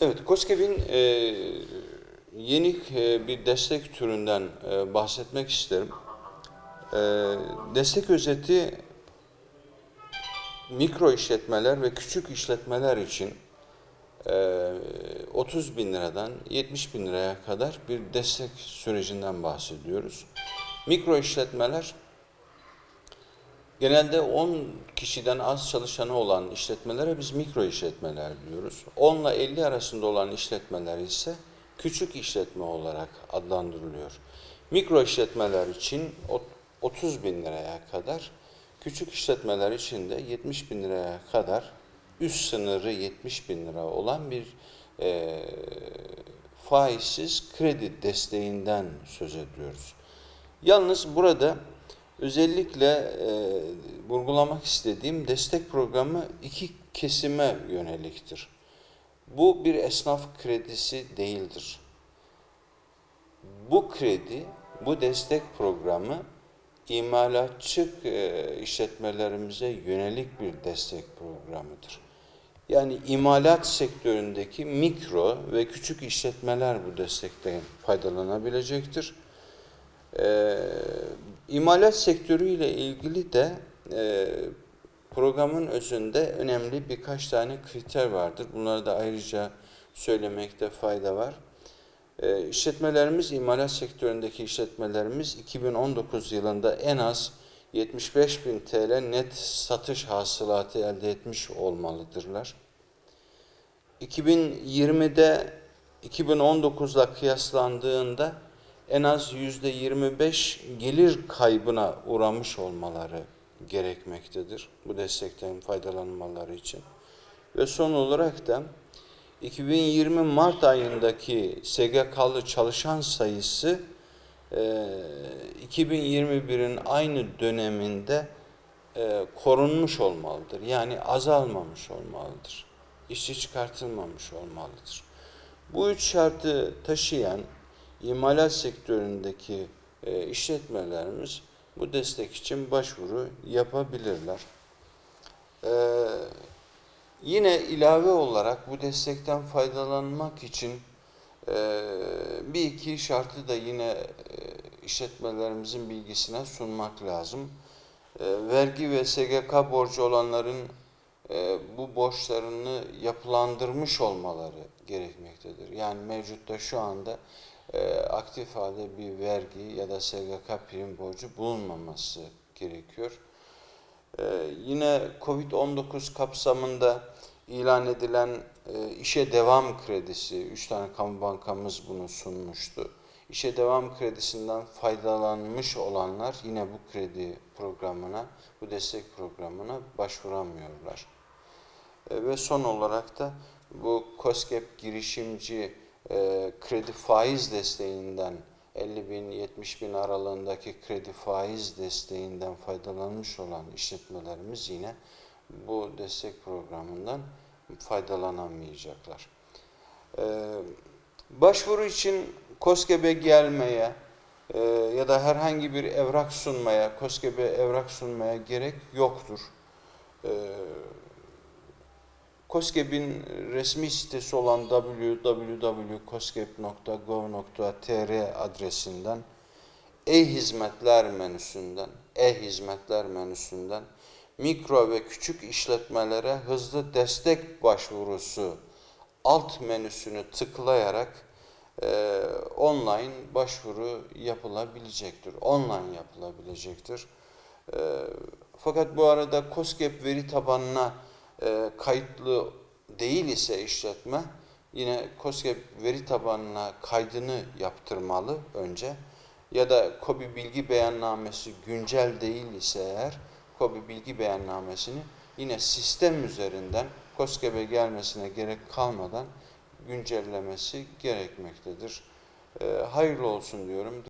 Evet, COSGAP'in e, yeni e, bir destek türünden e, bahsetmek isterim. E, destek özeti mikro işletmeler ve küçük işletmeler için e, 30 bin liradan 70 bin liraya kadar bir destek sürecinden bahsediyoruz. Mikro işletmeler Genelde 10 kişiden az çalışanı olan işletmelere biz mikro işletmeler diyoruz. 10 ile 50 arasında olan işletmeler ise küçük işletme olarak adlandırılıyor. Mikro işletmeler için 30 bin liraya kadar, küçük işletmeler için de 70 bin liraya kadar üst sınırı 70 bin lira olan bir e, faizsiz kredi desteğinden söz ediyoruz. Yalnız burada Özellikle e, vurgulamak istediğim destek programı iki kesime yöneliktir. Bu bir esnaf kredisi değildir. Bu kredi, bu destek programı imalatçı e, işletmelerimize yönelik bir destek programıdır. Yani imalat sektöründeki mikro ve küçük işletmeler bu destekten faydalanabilecektir. Ee, imalat sektörüyle ilgili de e, programın özünde önemli birkaç tane kriter vardır. Bunları da ayrıca söylemekte fayda var. E, işletmelerimiz, imalat sektöründeki işletmelerimiz 2019 yılında en az 75 bin TL net satış hasılatı elde etmiş olmalıdırlar. 2020'de 2019'la kıyaslandığında en az yüzde 25 gelir kaybına uğramış olmaları gerekmektedir bu destekten faydalanmaları için. Ve son olarak da 2020 Mart ayındaki SGK'lı çalışan sayısı 2021'in aynı döneminde korunmuş olmalıdır. Yani azalmamış olmalıdır. İşçi çıkartılmamış olmalıdır. Bu üç şartı taşıyan imalat sektöründeki e, işletmelerimiz bu destek için başvuru yapabilirler. Ee, yine ilave olarak bu destekten faydalanmak için e, bir iki şartı da yine e, işletmelerimizin bilgisine sunmak lazım. E, vergi ve SGK borcu olanların e, bu borçlarını yapılandırmış olmaları gerekmektedir. Yani mevcutta şu anda e, aktif halde bir vergi ya da SGK prim borcu bulunmaması gerekiyor. E, yine Covid-19 kapsamında ilan edilen e, işe devam kredisi, üç tane kamu bankamız bunu sunmuştu. İşe devam kredisinden faydalanmış olanlar yine bu kredi programına, bu destek programına başvuramıyorlar. E, ve son olarak da bu COSGAP girişimci e, kredi faiz desteğinden 50 bin 70 bin aralığındaki kredi faiz desteğinden faydalanmış olan işletmelerimiz yine bu destek programından faydalanamayacaklar. Ee, başvuru için KOSGEB'e gelmeye e, ya da herhangi bir evrak sunmaya, KOSGEB'e evrak sunmaya gerek yoktur. Ee, COSGAP'in resmi sitesi olan www.cosgap.gov.tr adresinden e-hizmetler menüsünden, e-hizmetler menüsünden mikro ve küçük işletmelere hızlı destek başvurusu alt menüsünü tıklayarak e, online başvuru yapılabilecektir. Online yapılabilecektir. E, fakat bu arada COSGAP veri tabanına e, kayıtlı değil ise işletme yine COSGAP veri tabanına kaydını yaptırmalı önce ya da KOBİ bilgi beyannamesi güncel değil ise eğer KOBİ bilgi beyannamesini yine sistem üzerinden COSGAP'e gelmesine gerek kalmadan güncellemesi gerekmektedir. E, hayırlı olsun diyorum.